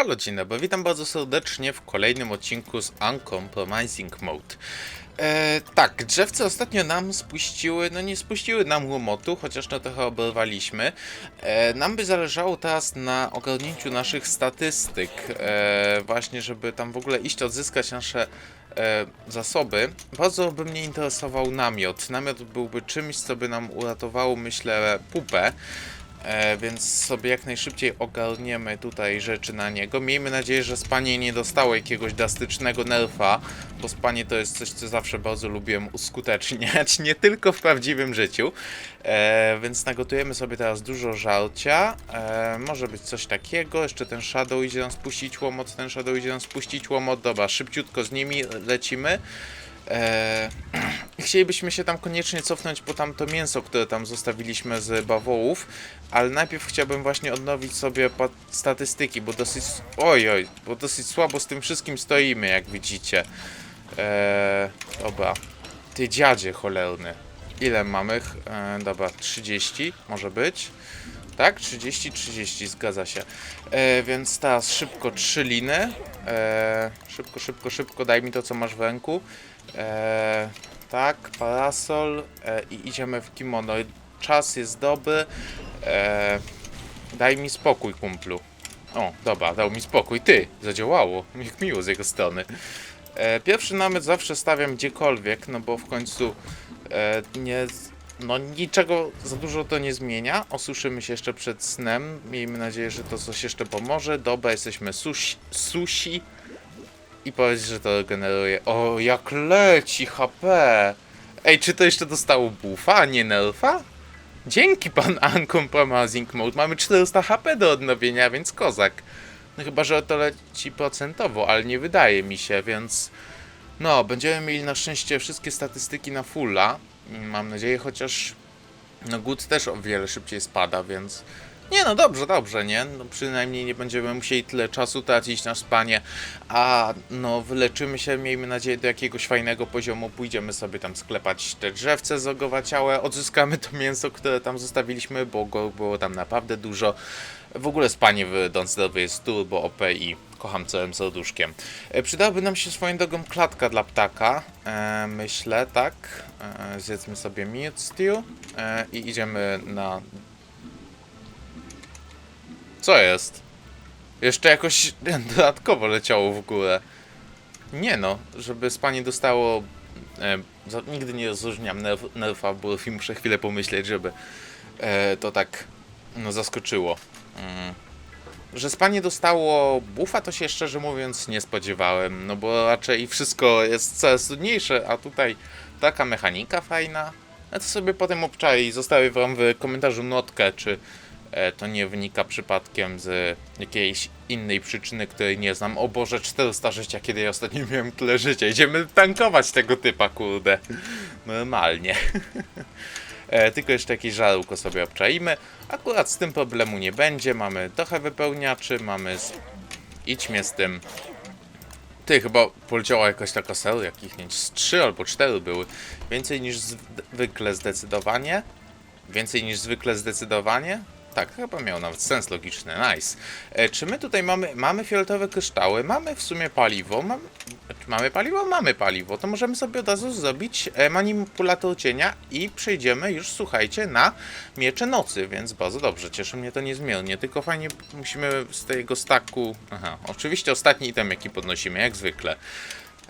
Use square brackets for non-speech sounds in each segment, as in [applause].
Halo, dzień dobry, witam bardzo serdecznie w kolejnym odcinku z Uncompromising Mode. E, tak, drzewce ostatnio nam spuściły, no nie spuściły nam łomotu, chociaż no trochę oberwaliśmy. E, nam by zależało teraz na ogarnięciu naszych statystyk, e, właśnie żeby tam w ogóle iść odzyskać nasze e, zasoby. Bardzo by mnie interesował namiot. Namiot byłby czymś, co by nam uratowało, myślę, pupę. E, więc sobie jak najszybciej ogarniemy tutaj rzeczy na niego. Miejmy nadzieję, że spanie nie dostało jakiegoś drastycznego nerfa, bo spanie to jest coś, co zawsze bardzo lubiłem uskuteczniać, [laughs] nie tylko w prawdziwym życiu. E, więc nagotujemy sobie teraz dużo żarcia. E, może być coś takiego. Jeszcze ten Shadow idzie nam spuścić łomot, ten Shadow idzie nam spuścić łomot. Dobra, szybciutko z nimi lecimy. Eee, [clears throat] chcielibyśmy się tam koniecznie cofnąć po tamto mięso, które tam zostawiliśmy z bawołów, ale najpierw chciałbym właśnie odnowić sobie statystyki, bo dosyć, oj, oj, bo dosyć słabo z tym wszystkim stoimy, jak widzicie. Eee, dobra, ty dziadzie cholerny. Ile mamy? Eee, dobra, 30 może być. Tak, 30, 30, zgadza się. E, więc teraz szybko trzy liny. E, szybko, szybko, szybko, daj mi to, co masz w ręku. E, tak, parasol e, i idziemy w kimono. Czas jest dobry. E, daj mi spokój, kumplu. O, dobra, dał mi spokój. Ty, zadziałało. Jak miło z jego strony. E, pierwszy namiot zawsze stawiam gdziekolwiek, no bo w końcu e, nie... No niczego za dużo to nie zmienia. Osuszymy się jeszcze przed snem. Miejmy nadzieję, że to coś jeszcze pomoże. Dobra, jesteśmy susi. susi. I powiedz, że to generuje. O, jak leci HP! Ej, czy to jeszcze dostało buffa, a nie nerfa? Dzięki pan Uncompromising Mode. Mamy 400 HP do odnowienia, więc kozak. No chyba, że to leci procentowo, ale nie wydaje mi się, więc... No, będziemy mieli na szczęście wszystkie statystyki na fulla. Mam nadzieję, chociaż... No, good też o wiele szybciej spada, więc... Nie no, dobrze, dobrze, nie? No przynajmniej nie będziemy musieli tyle czasu tracić na spanie, a no wyleczymy się, miejmy nadzieję, do jakiegoś fajnego poziomu, pójdziemy sobie tam sklepać te drzewce zogowaciałe, odzyskamy to mięso, które tam zostawiliśmy, bo go było tam naprawdę dużo. W ogóle spanie w Don't jest turbo OP i kocham całym serduszkiem. E, przydałaby nam się swoją drogą klatka dla ptaka, e, myślę, tak? E, zjedzmy sobie meat stew e, i idziemy na co jest? Jeszcze jakoś dodatkowo leciało w górę. Nie no, żeby spanie dostało... E, za, nigdy nie rozróżniam nerf, nerfa, bo [laughs] muszę chwilę pomyśleć, żeby e, to tak no, zaskoczyło. Mm. Że spanie dostało buffa, to się szczerze mówiąc nie spodziewałem, no bo raczej wszystko jest coraz trudniejsze, a tutaj taka mechanika fajna. Ja to sobie potem obczaję i zostawię wam w komentarzu notkę, czy to nie wynika przypadkiem z jakiejś innej przyczyny, której nie znam. O Boże, 400 życia, kiedy ja ostatnio miałem tyle życia. Idziemy tankować tego typa, kurde. Normalnie. [laughs] e, tylko jeszcze jakieś żarełko sobie obczaimy. Akurat z tym problemu nie będzie. Mamy trochę wypełniaczy, mamy... Z... Idźmy z tym. Ty, chyba poleciała jakaś taka seria, jakich nie z 3 albo 4 były. Więcej niż zwykle zdecydowanie. Więcej niż zwykle zdecydowanie. Tak, chyba miał nawet sens logiczny, nice. E, czy my tutaj mamy, mamy fioletowe kryształy, mamy w sumie paliwo, mamy, czy mamy paliwo? Mamy paliwo, to możemy sobie od razu zrobić e, manipulator cienia i przejdziemy już, słuchajcie, na miecze nocy, więc bardzo dobrze, cieszy mnie to niezmiernie, tylko fajnie musimy z tego staku, aha, oczywiście ostatni item jaki podnosimy, jak zwykle,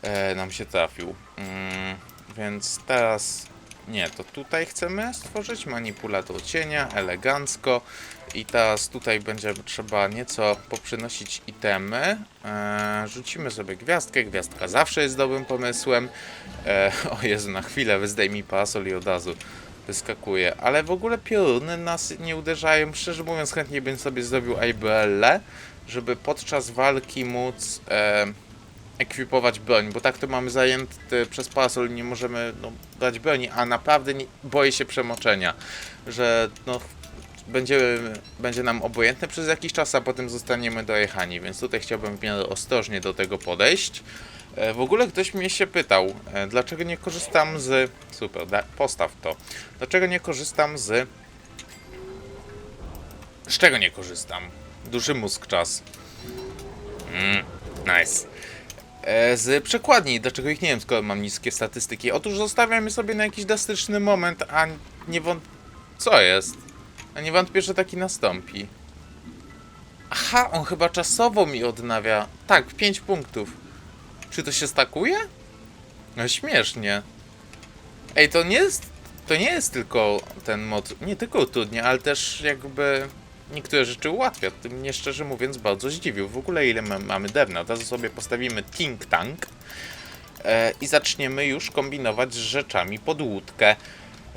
e, nam się trafił, mm, więc teraz nie, to tutaj chcemy stworzyć manipulator cienia, elegancko. I teraz tutaj będzie trzeba nieco poprzynosić itemy. Eee, rzucimy sobie gwiazdkę, gwiazdka zawsze jest dobrym pomysłem. Eee, [laughs] o Jezu, na chwilę zdejmij parasol i od razu wyskakuje. Ale w ogóle pioruny nas nie uderzają. Szczerze mówiąc, chętnie bym sobie zrobił IBL, żeby podczas walki móc... Eee, ekwipować broń, bo tak to mamy zajęty przez parasol nie możemy no, dać broni, a naprawdę nie, boję się przemoczenia, że no, będziemy, będzie nam obojętne przez jakiś czas, a potem zostaniemy dojechani, więc tutaj chciałbym w miarę ostrożnie do tego podejść. E, w ogóle ktoś mnie się pytał, e, dlaczego nie korzystam z... Super, da, postaw to. Dlaczego nie korzystam z... Z czego nie korzystam? Duży mózg czas. Mm, nice. E, z przekładni, dlaczego ich nie wiem, skoro mam niskie statystyki. Otóż zostawiam je sobie na jakiś drastyczny moment, a nie wąt... Co jest? A nie wątpię, że taki nastąpi. Aha, on chyba czasowo mi odnawia. Tak, 5 punktów. Czy to się stakuje? No śmiesznie. Ej, to nie jest. To nie jest tylko ten mod. Nie tylko utrudnia, ale też jakby niektóre rzeczy ułatwia. To mnie szczerze mówiąc bardzo zdziwił. W ogóle ile my mamy drewna. Teraz sobie postawimy think tank e, i zaczniemy już kombinować z rzeczami pod łódkę.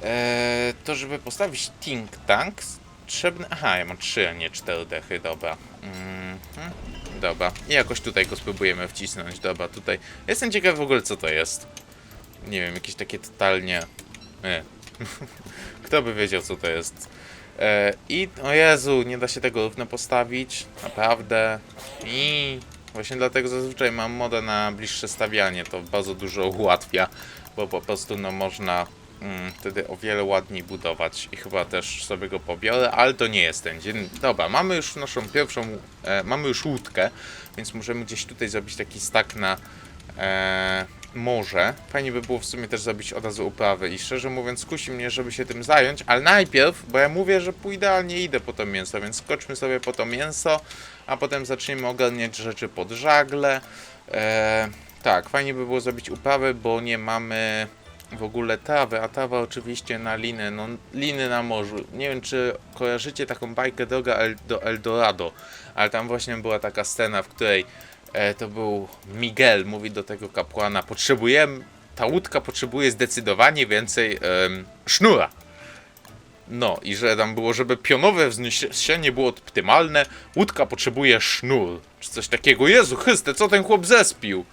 E, to żeby postawić think tank trzebne... Aha, ja mam trzy, a nie cztery dechy, dobra. Mhm. Dobra, i jakoś tutaj go spróbujemy wcisnąć, dobra, tutaj. Jestem ciekaw w ogóle co to jest. Nie wiem, jakieś takie totalnie... Nie. [laughs] Kto by wiedział co to jest. E, I, o Jezu, nie da się tego równo postawić, naprawdę. I właśnie dlatego zazwyczaj mam modę na bliższe stawianie, to bardzo dużo [laughs] ułatwia, bo po prostu no można mm, wtedy o wiele ładniej budować i chyba też sobie go pobiorę, ale to nie jest ten dzień. Dobra, mamy już naszą pierwszą, e, mamy już łódkę, więc możemy gdzieś tutaj zrobić taki stak na e, morze. Fajnie by było w sumie też zrobić od razu uprawy i szczerze mówiąc kusi mnie, żeby się tym zająć, ale najpierw, bo ja mówię, że pójdę, ale nie idę po to mięso, więc skoczmy sobie po to mięso, a potem zaczniemy ogarniać rzeczy pod żagle. E, tak, fajnie by było zrobić uprawę, bo nie mamy w ogóle trawy, a trawa oczywiście na liny, no liny na morzu. Nie wiem, czy kojarzycie taką bajkę Droga El, do Eldorado, ale tam właśnie była taka scena, w której to był Miguel, mówi do tego kapłana, potrzebujemy, ta łódka potrzebuje zdecydowanie więcej sznura. No i że tam było, żeby pionowe wzniesienie było optymalne, łódka potrzebuje sznur, czy coś takiego. Jezu Chryste, co ten chłop zespił?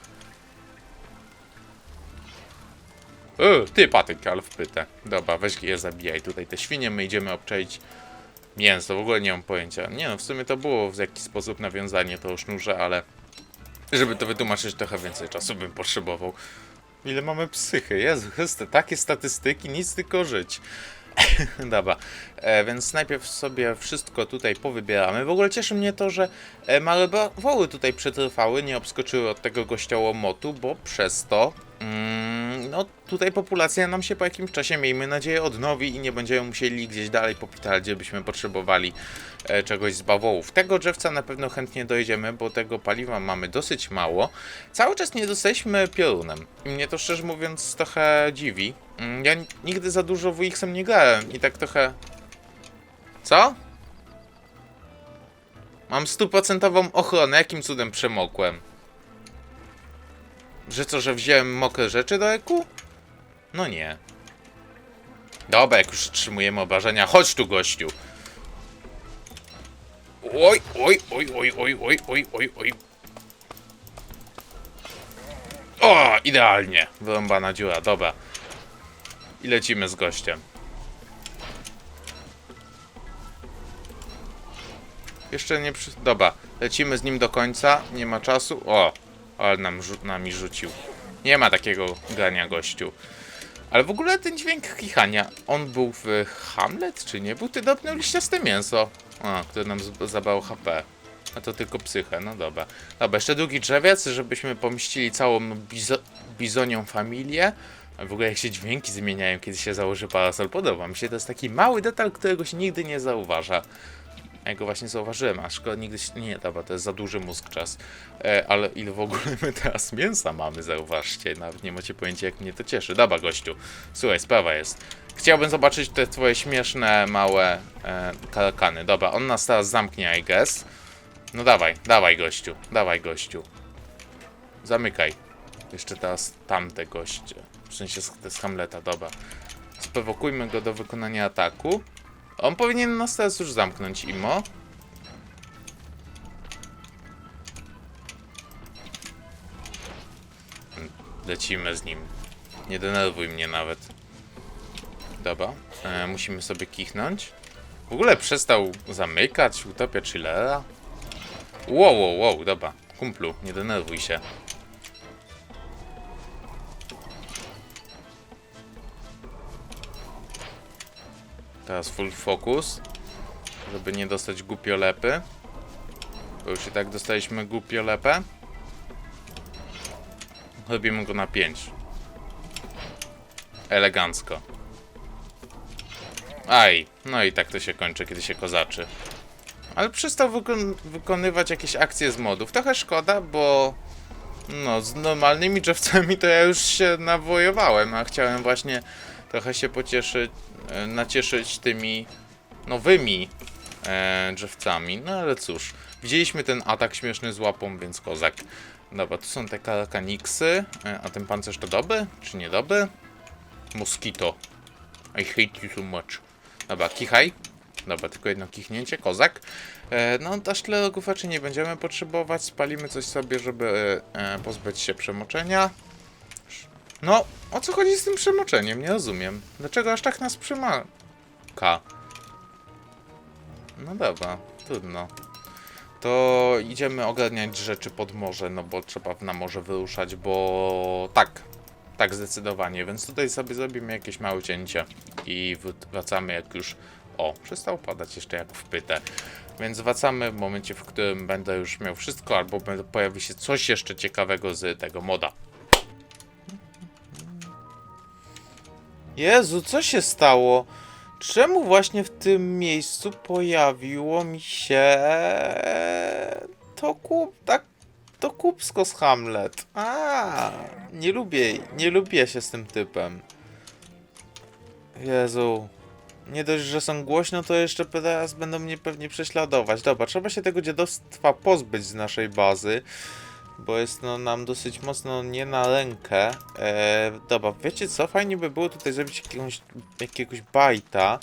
O, ty patyk, ale wpytę. Dobra, weź je zabijaj tutaj te świnie, my idziemy obczaić mięso, w ogóle nie mam pojęcia. Nie no, w sumie to było w jakiś sposób nawiązanie to o sznurze, ale żeby to wytłumaczyć trochę więcej czasu bym potrzebował. Ile mamy psychy? Jezu Chryste, takie statystyki, nic tylko żyć. [laughs] Dobra, e, więc najpierw sobie wszystko tutaj powybieramy. W ogóle cieszy mnie to, że e, małe woły tutaj przetrwały, nie obskoczyły od tego gościołomotu, bo przez to mm, no tutaj populacja nam się po jakimś czasie, miejmy nadzieję, odnowi i nie będziemy musieli gdzieś dalej popitać, gdybyśmy potrzebowali e, czegoś z bawołów. Tego drzewca na pewno chętnie dojdziemy, bo tego paliwa mamy dosyć mało. Cały czas nie dostaliśmy piorunem. I mnie to szczerze mówiąc trochę dziwi. Mm, Ja nigdy za dużo w UX-em nie grałem i tak trochę... Co? Mam stuprocentową ochronę, jakim cudem przemokłem? Że co, że wziąłem mokre rzeczy do eku? No nie. Dobra, jak już otrzymujemy obrażenia, chodź tu gościu. Oj, oj, oj, oj, oj, oj, oj, oj, oj. O, idealnie. Wyrąbana dziura, dobra. I lecimy z gościem. Jeszcze nie przy... Dobra, lecimy z nim do końca. Nie ma czasu. O, ale nam rzu- nami rzucił. Nie ma takiego grania gościu. Ale w ogóle ten dźwięk kichania, on był w Hamlet, czy nie? Był ty liściaste mięso. A, które nam z- zabrało HP. A to tylko psychę, no dobra. Dobra, jeszcze drugi drzewiec, żebyśmy pomścili całą bizo bizonią familię. A w ogóle jak się dźwięki zmieniają, kiedy się założy parasol, podoba mi się. To jest taki mały detal, którego się nigdy nie zauważa. Ja go właśnie zauważyłem, a szkoda nigdy się... Nie, dobra, to jest za duży mózg czas. E, ale ile w ogóle my teraz mięsa mamy, zauważcie. Nawet nie macie pojęcia, jak mnie to cieszy. Dobra, gościu. Słuchaj, sprawa jest. Chciałbym zobaczyć te twoje śmieszne, małe e, karakany. Dobra, on nas teraz zamknie, I guess. No dawaj, dawaj, gościu. Dawaj, gościu. Zamykaj. Jeszcze teraz tamte goście. W sensie z, z Hamleta, dobra. Sprowokujmy go do wykonania ataku. On powinien nas teraz już zamknąć, Imo. Lecimy z nim. Nie denerwuj mnie nawet. Dobra. E, musimy sobie kichnąć. W ogóle przestał zamykać Utopia Chillera. Wow, wow, wow, dobra. Kumplu, nie denerwuj się. Teraz full focus, żeby nie dostać głupio lepy. Bo już i tak dostaliśmy głupio lepę. Robimy go na 5. Elegancko. Aj, no i tak to się kończy, kiedy się kozaczy. Ale przestał wykon wykonywać jakieś akcje z modów. Trochę szkoda, bo no, z normalnymi drzewcami to ja już się nawojowałem, a chciałem właśnie trochę się pocieszyć, nacieszyć tymi nowymi e, drzewcami. No ale cóż, widzieliśmy ten atak śmieszny z łapą, więc kozak. Dobra, tu są te kalkaniksy. E, a ten pancerz to dobry, czy nie dobry? Mosquito. I hate you so much. Dobra, kichaj. Dobra, tylko jedno kichnięcie, kozak. E, no, aż tyle rogów raczej nie będziemy potrzebować. Spalimy coś sobie, żeby e, pozbyć się przemoczenia. No, o co chodzi z tym przemoczeniem? Nie rozumiem. Dlaczego aż tak nas przemaka? No dobra, trudno. To idziemy ogarniać rzeczy pod morze, no bo trzeba na morze wyruszać, bo tak, tak zdecydowanie. Więc tutaj sobie zrobimy jakieś małe cięcie i wr- wracamy jak już... O, przestał padać jeszcze jak w pytę. Więc wracamy w momencie, w którym będę już miał wszystko, albo pojawi się coś jeszcze ciekawego z tego moda. Jezu, co się stało? Czemu właśnie w tym miejscu pojawiło mi się to kup, tak, to kupsko z Hamlet. A, nie lubię, nie lubię się z tym typem. Jezu, nie dość, że są głośno, to jeszcze teraz będą mnie pewnie prześladować. Dobra, trzeba się tego dziadostwa pozbyć z naszej bazy, bo jest no, nam dosyć mocno nie na rękę. E, dobra, wiecie co? Fajnie by było tutaj zrobić jakiegoś, jakiegoś bajta.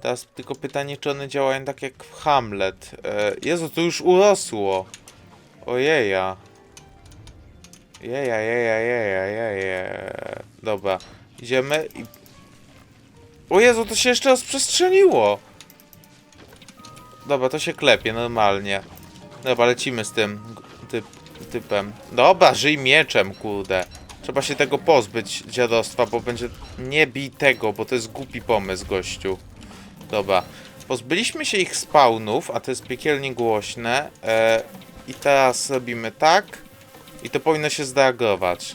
Teraz tylko pytanie, czy one działają tak jak w Hamlet. E, Jezu, to już urosło. Ojeja. Jeja, jeja, jeja, jeja. Dobra, idziemy i... O Jezu, to się jeszcze rozprzestrzeniło. Dobra, to się klepie normalnie. Dobra, lecimy z tym typ, typem. Dobra, żyj mieczem, kurde. Trzeba się tego pozbyć, dziadostwa, bo będzie... Nie bij tego, bo to jest głupi pomysł, gościu. Dobra. Pozbyliśmy się ich spawnów, a to jest piekielnie głośne. E, I teraz robimy tak. I to powinno się zreagować.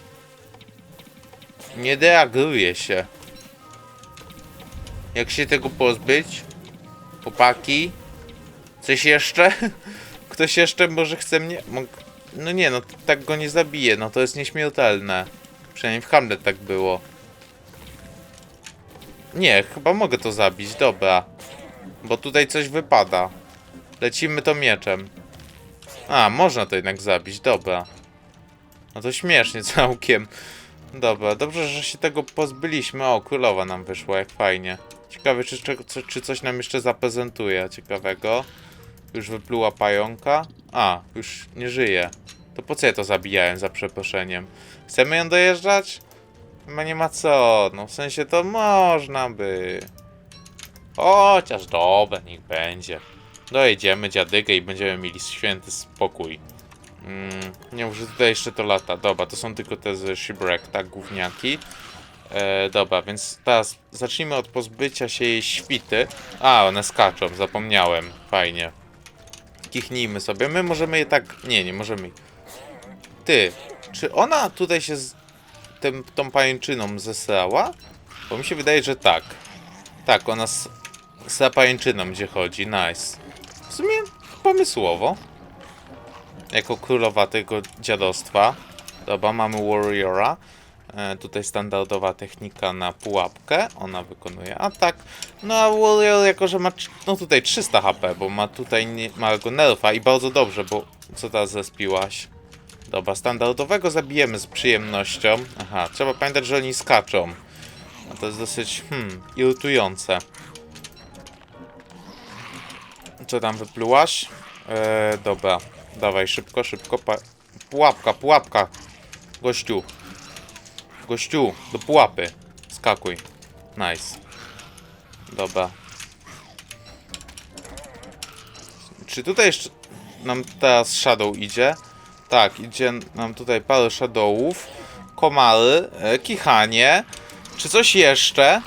Nie reaguje się. Jak się tego pozbyć? Chłopaki? Coś jeszcze? [laughs] Ktoś jeszcze może chce mnie... No nie, no tak go nie zabije, no to jest nieśmiertelne. Przynajmniej w Hamlet tak było. Nie, chyba mogę to zabić, dobra. Bo tutaj coś wypada. Lecimy to mieczem. A, można to jednak zabić, dobra. No to śmiesznie [laughs] całkiem. Dobra, dobrze, że się tego pozbyliśmy. O, królowa nam wyszła, jak fajnie. Ciekawe, czy, czy, czy coś nam jeszcze zaprezentuje ciekawego. Już wypluła pająka. A, już nie żyje. To po co ja to zabijałem, za przeproszeniem? Chcemy ją dojeżdżać? Chyba nie ma co, no w sensie to można by. Chociaż dobra, niech będzie. Dojedziemy dziadygę i będziemy mieli święty spokój. Mm, nie może tutaj jeszcze to lata. Dobra, to są tylko te z shipwreck, tak, gówniaki. E, dobra, więc teraz zacznijmy od pozbycia się jej świty. A, one skaczą, zapomniałem. Fajnie. Kichnijmy sobie. My możemy je tak... Nie, nie możemy. Ty, czy ona tutaj się z tym, tą pajęczyną zesrała? Bo mi się wydaje, że tak. Tak, ona z, z pajęczyną gdzie chodzi. Nice. W sumie pomysłowo. Jako królowa tego dziadostwa. Dobra, mamy Warriora. E, tutaj standardowa technika na pułapkę. Ona wykonuje atak. No a Warrior jako, że ma no tutaj 300 HP, bo ma tutaj małego nerfa i bardzo dobrze, bo co teraz zespiłaś? Dobra, standardowego zabijemy z przyjemnością. Aha, trzeba pamiętać, że oni skaczą. A to jest dosyć, hmm, irytujące. Co tam wyplułaś? Eee, dobra. Dawaj, szybko, szybko. Pułapka, pułapka. Gościu. Gościu, do pułapy. Skakuj. Nice. Dobra. Czy tutaj jeszcze nam teraz Shadow idzie? Tak, idzie nam tutaj parę Shadowów. Komary, e, kichanie. Czy coś jeszcze?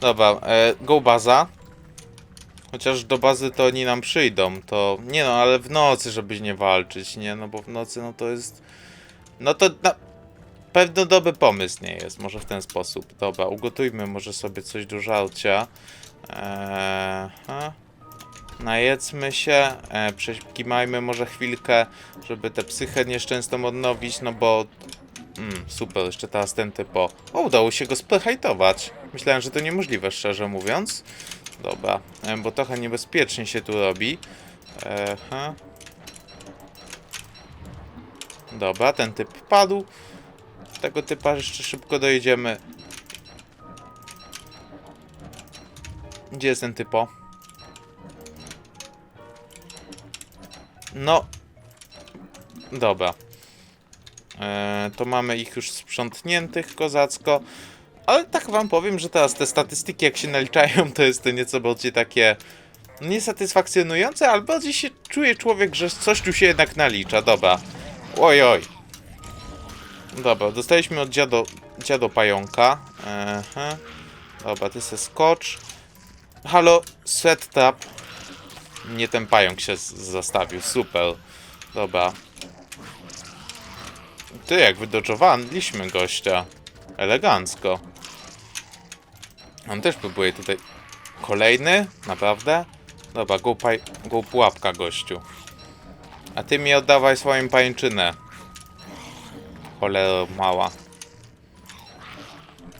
Dobra, e, go baza. Chociaż do bazy to oni nam przyjdą, to... Nie no, ale w nocy, żebyś nie walczyć, nie? No bo w nocy, no to jest... No to pewno dobry pomysł nie jest, może w ten sposób. Dobra, ugotujmy może sobie coś do żarcia. Eee. Najedzmy się, e, przekimajmy może chwilkę, żeby tę psychę nieszczęsną odnowić, no bo... Mm, super, jeszcze teraz ten typo. O, udało się go sprehajtować. Myślałem, że to niemożliwe, szczerze mówiąc. Dobra, e, bo trochę niebezpiecznie się tu robi. E, ha. Dobra, ten typ padł. Tego typa jeszcze szybko dojedziemy. Gdzie jest ten typo? No. Dobra. E, to mamy ich już sprzątniętych kozacko. Ale tak wam powiem, że teraz te statystyki jak się naliczają, to jest to nieco bardziej takie niesatysfakcjonujące, ale bardziej się czuje człowiek, że coś tu się jednak nalicza. Dobra. Oj, oj. Dobra, dostaliśmy od dziado, dziado pająka. Aha. Dobra, ty se skocz. Halo, set tap. Nie ten pająk się zastawił, super. Dobra. Ty, jak wydodżowaliśmy gościa. Elegancko. On też próbuje tutaj... Kolejny? Naprawdę? Dobra, go, go pułapka, gościu. A ty mi oddawaj swoją pajęczynę. Cholera mała.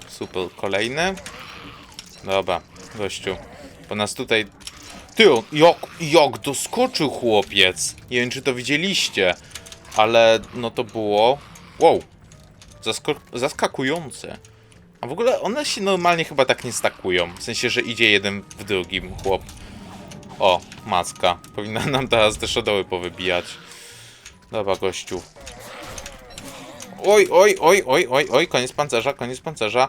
Super, kolejny. Dobra, gościu. Bo nas tutaj... Ty, jak, jak doskoczył chłopiec. Nie wiem, czy to widzieliście. Ale, no to było... Wow. Zaskakujące. A w ogóle one się normalnie chyba tak nie stakują. W sensie, że idzie jeden w drugim chłop. O, macka. Powinna nam teraz te szodoły powybijać. Dobra, gościu. Oj, oj, oj, oj, oj, oj, koniec pancerza, koniec pancerza.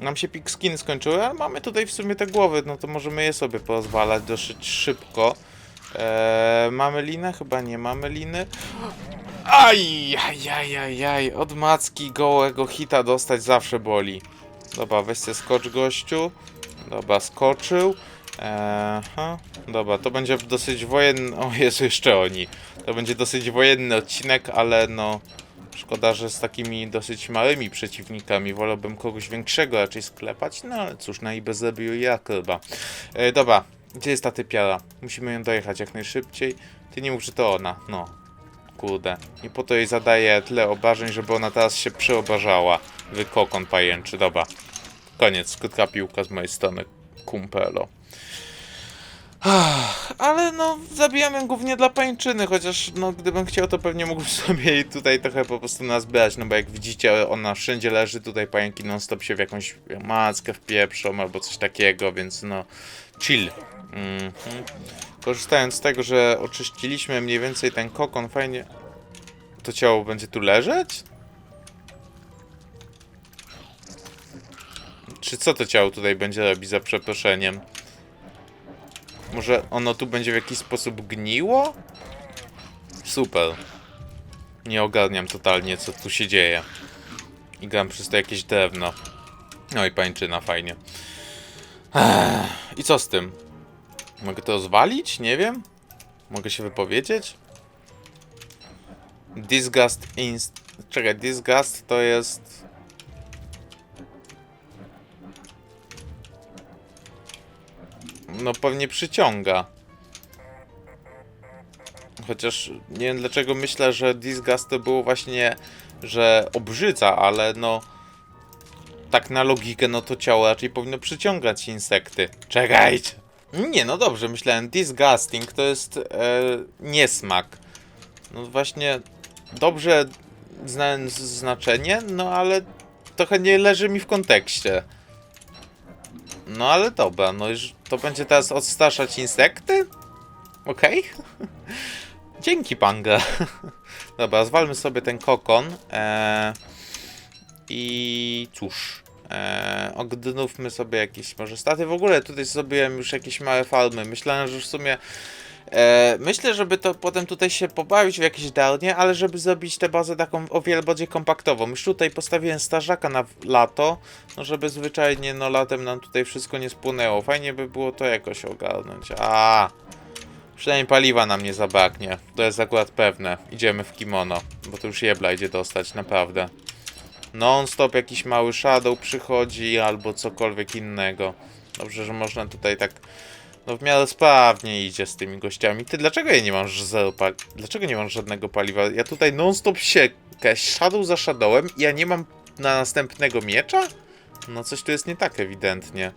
Nam się pik skiny skończyły, ale mamy tutaj w sumie te głowy, no to możemy je sobie pozwalać dosyć szybko. E, mamy linę? Chyba nie mamy liny. Aj, aj, aj, aj, aj, od macki gołego hita dostać zawsze boli. Dobra, weź się skocz gościu. Dobra, skoczył. Eee. Dobra, to będzie dosyć wojenny... O, jest jeszcze oni. To będzie dosyć wojenny odcinek, ale no... Szkoda, że z takimi dosyć małymi przeciwnikami wolałbym kogoś większego raczej sklepać, no ale cóż, na IB zrobił ja chyba. E, dobra, gdzie jest ta typiara? Musimy ją dojechać jak najszybciej. Ty nie mów, że to ona. No, kurde. I po to jej zadaję tyle obrażeń, żeby ona teraz się przeobrażała. Wy kokon pajęczy, dobra. Koniec, krótka piłka z mojej strony, kumpelo. Ale no, zabijam ją głównie dla pańczyny, chociaż no, gdybym chciał, to pewnie mógłbym [laughs] sobie jej tutaj trochę po prostu nazbierać, no bo jak widzicie, ona wszędzie leży, tutaj pająki non-stop się w jakąś mackę wpieprzą albo coś takiego, więc no, chill. Mhm. Korzystając z tego, że oczyściliśmy mniej więcej ten kokon, fajnie... To ciało będzie tu leżeć? Czy co to ciało tutaj będzie robić za przeproszeniem? Może ono tu będzie w jakiś sposób gniło? Super. Nie ogarniam totalnie, co tu się dzieje. I gram przez to jakieś drewno. No i pańczyna, fajnie. Ech, I co z tym? Mogę to rozwalić? Nie wiem. Mogę się wypowiedzieć? Disgust inst... Czekaj, disgust to jest... No pewnie przyciąga. Chociaż nie wiem dlaczego myślę, że disgust to było właśnie, że obrzydza, ale no... Tak na logikę, no to ciało raczej powinno przyciągać insekty. Czekajcie! Nie, no dobrze, myślałem, disgusting to jest e, niesmak. No właśnie, dobrze znałem znaczenie, no ale trochę nie leży mi w kontekście. No ale dobra, no już to będzie teraz odstraszać insekty? Okej. [laughs] Dzięki, panga. [laughs] dobra, zwalmy sobie ten kokon. E, I cóż. E, ogdynówmy sobie jakieś może staty. W ogóle tutaj zrobiłem już jakieś małe farmy. Myślałem, że w sumie E, myślę, żeby to potem tutaj się pobawić w jakieś downie, ale żeby zrobić tę bazę taką o wiele bardziej kompaktową. Już tutaj postawiłem starzaka na lato, no żeby zwyczajnie no latem nam tutaj wszystko nie spłynęło. Fajnie by było to jakoś ogarnąć. A, Przynajmniej paliwa nam nie zabraknie. To jest akurat pewne. Idziemy w kimono, bo to już jebla idzie dostać, naprawdę. Non-stop jakiś mały shadow przychodzi albo cokolwiek innego. Dobrze, że można tutaj tak. No w miarę sprawnie idzie z tymi gościami. Ty, dlaczego ja nie mam zero pal... Dlaczego nie mam żadnego paliwa? Ja tutaj non-stop siekę, shadow za shadowem i ja nie mam na następnego miecza? No coś tu jest nie tak ewidentnie.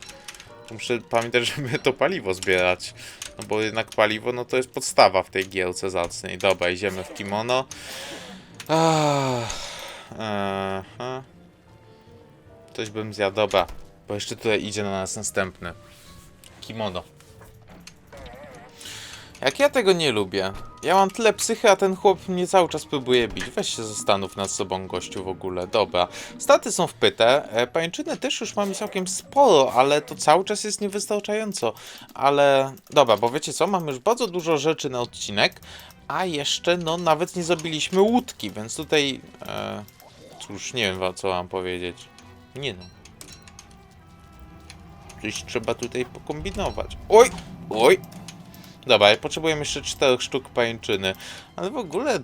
Muszę pamiętać, [laughs] żeby to paliwo zbierać. No bo jednak paliwo, no to jest podstawa w tej giełce zacnej. Dobra, idziemy w kimono. Ach. Coś bym zjadł, dobra. Bo jeszcze tutaj idzie na nas następny. Kimono. Jak ja tego nie lubię. Ja mam tyle psychy, a ten chłop mnie cały czas próbuje bić. Weź się zastanów nad sobą, gościu, w ogóle. Dobra. Staty są wpyte. E, Pańczyny też już mamy całkiem sporo, ale to cały czas jest niewystarczająco. Ale dobra, bo wiecie co? Mamy już bardzo dużo rzeczy na odcinek, a jeszcze, no, nawet nie zrobiliśmy łódki, więc tutaj. E, cóż, nie wiem, co mam powiedzieć. Nie no. Coś trzeba tutaj pokombinować. Oj! Oj! Dobra, ja potrzebujemy jeszcze czterech sztuk pajęczyny. Ale w ogóle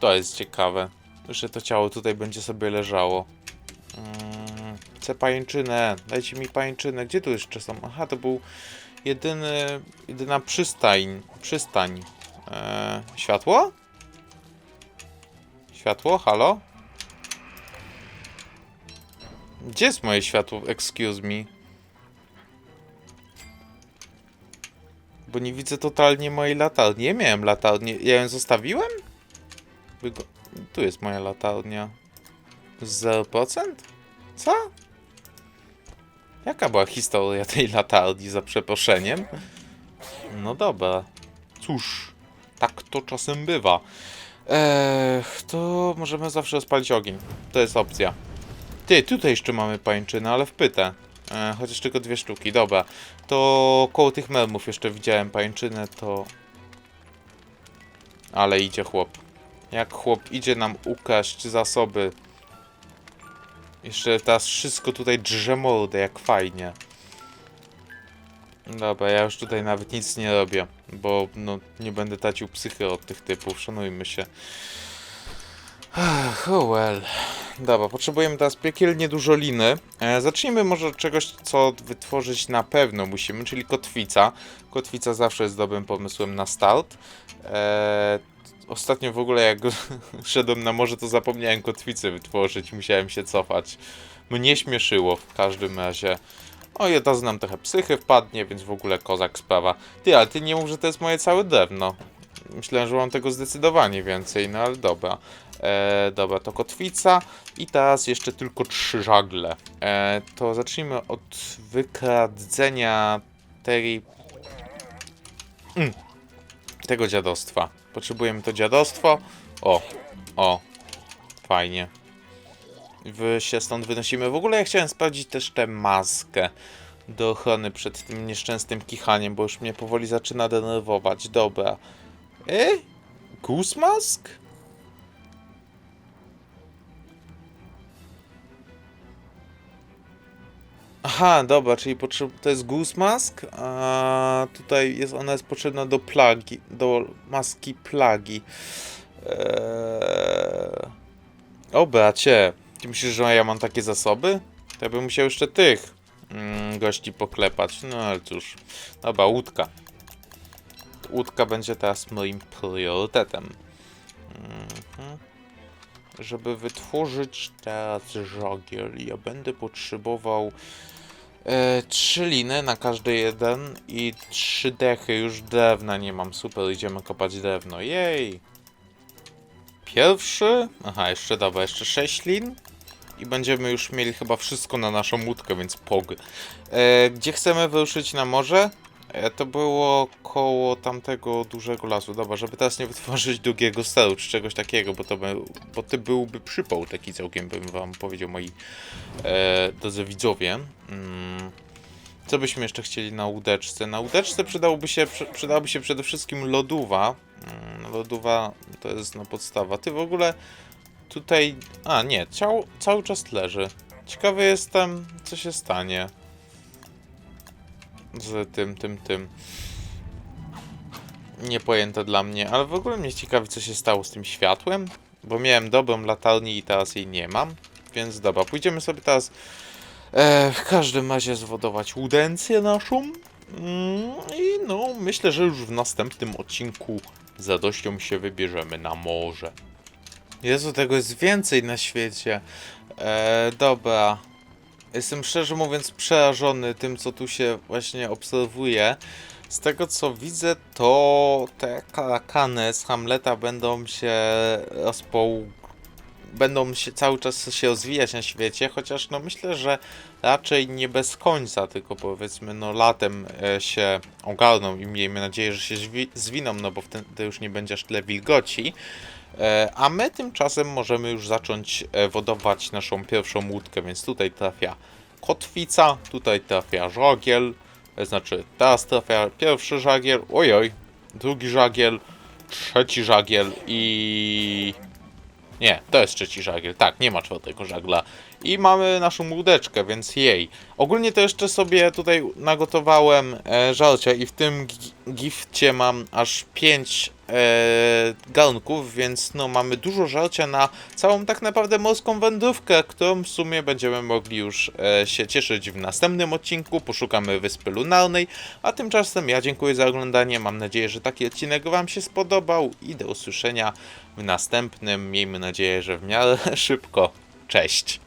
to jest ciekawe, że to ciało tutaj będzie sobie leżało. Mm, chcę pajęczynę, dajcie mi pajęczynę. Gdzie tu jeszcze są? Aha, to był jedyny, jedyna przystań. Przystań. Eee, światło? Światło? Halo? Gdzie jest moje światło? Excuse me. Bo nie widzę totalnie mojej latarni. Ja miałem latarnię. Ja ją zostawiłem? Tu jest moja latarnia. 0%? Co? Jaka była historia tej latarni za przeproszeniem? No dobra. Cóż, tak to czasem bywa. Eee, to możemy zawsze spalić ogień. To jest opcja. Ty, tutaj jeszcze mamy pańczynę, ale wpytę. E, chociaż tylko dwie sztuki, dobra. To koło tych melmów jeszcze widziałem pańczynę, to... Ale idzie chłop. Jak chłop idzie nam ukraść zasoby. Jeszcze teraz wszystko tutaj drze mordę, jak fajnie. Dobra, ja już tutaj nawet nic nie robię, bo no nie będę tracił psychy od tych typów, szanujmy się. Ach, oh well. Dobra, potrzebujemy teraz piekielnie dużo liny. E, zacznijmy może od czegoś, co wytworzyć na pewno musimy, czyli kotwica. Kotwica zawsze jest dobrym pomysłem na start. E, ostatnio w ogóle jak [laughs] szedłem na morze, to zapomniałem kotwicę wytworzyć, musiałem się cofać. Mnie śmieszyło w każdym razie. O, ja teraz nam trochę psychy wpadnie, więc w ogóle kozak sprawa. Ty, ale ty nie mów, że to jest moje całe drewno. Myślałem, że mam tego zdecydowanie więcej, no ale dobra. E, dobra, to kotwica i teraz jeszcze tylko trzy żagle. E, to zacznijmy od wykradzenia tej... Mm, tego dziadostwa. Potrzebujemy to dziadostwo. O, o, fajnie. Wy się stąd wynosimy. W ogóle ja chciałem sprawdzić też tę maskę do ochrony przed tym nieszczęsnym kichaniem, bo już mnie powoli zaczyna denerwować. Dobra. E? Goose mask? Aha, dobra, czyli to jest Goose Mask, a tutaj jest ona jest potrzebna do plagi, do maski plagi. Eee... O bracie, ty myślisz, że ja mam takie zasoby? To ja bym musiał jeszcze tych mm, gości poklepać, no ale cóż. Dobra, łódka. Łódka będzie teraz moim priorytetem. Mhm. Żeby wytworzyć teraz żagiel, ja będę potrzebował trzy liny na każdy jeden i trzy dechy. Już drewna nie mam. Super, idziemy kopać drewno. Jej! Pierwszy. Aha, jeszcze dobra, jeszcze sześć lin. I będziemy już mieli chyba wszystko na naszą łódkę, więc pog. E, gdzie chcemy wyruszyć na morze? E, to było koło tamtego dużego lasu. Dobra, żeby teraz nie wytworzyć drugiego steru czy czegoś takiego, bo to by, bo to byłby przypał taki całkiem, bym wam powiedział, moi e, drodzy widzowie. Mm. Co byśmy jeszcze chcieli na łódeczce? Na łódeczce przydałoby się, przy- przydałaby się przede wszystkim lodówa. Mm, Lodówa to jest no podstawa. Ty w ogóle tutaj... A nie, ciało cały czas leży. Ciekawy jestem, co się stanie. Z tym, tym, tym. Niepojęte dla mnie, ale w ogóle mnie ciekawi, co się stało z tym światłem. Bo miałem dobrą latarnię i teraz jej nie mam. Więc dobra, pójdziemy sobie teraz e, w każdym razie zwodować łódencję naszą. Mm, I no, myślę, że już w następnym odcinku z radością się wybierzemy na morze. Jezu, tego jest więcej na świecie. E, dobra. Jestem szczerze mówiąc przerażony tym, co tu się właśnie obserwuje. Z tego co widzę, to te karakany z Hamleta będą się rozpoł... będą się cały czas się rozwijać na świecie, chociaż no myślę, że raczej nie bez końca, tylko powiedzmy no latem e, się ogarną i miejmy nadzieję, że się zwi- zwiną, no bo wtedy już nie będzie aż tyle wilgoci. E, A my tymczasem możemy już zacząć e, wodować naszą pierwszą łódkę, więc tutaj trafia kotwica, tutaj trafia żagiel, e, znaczy teraz trafia pierwszy żagiel, ojoj, drugi żagiel, trzeci żagiel i... Nie, to jest trzeci żagiel, tak, nie ma czwartego żagla. I mamy naszą łódeczkę, więc jej. Ogólnie to jeszcze sobie tutaj nagotowałem e, i w tym gi- gifcie mam aż 5 e, więc no mamy dużo żarcia na całą tak naprawdę morską wędrówkę, którą w sumie będziemy mogli już e, się cieszyć w następnym odcinku. Poszukamy Wyspy Lunarnej, a tymczasem ja dziękuję za oglądanie. Mam nadzieję, że taki odcinek Wam się spodobał i do usłyszenia w następnym. Miejmy nadzieję, że w miarę [laughs] szybko. Cześć!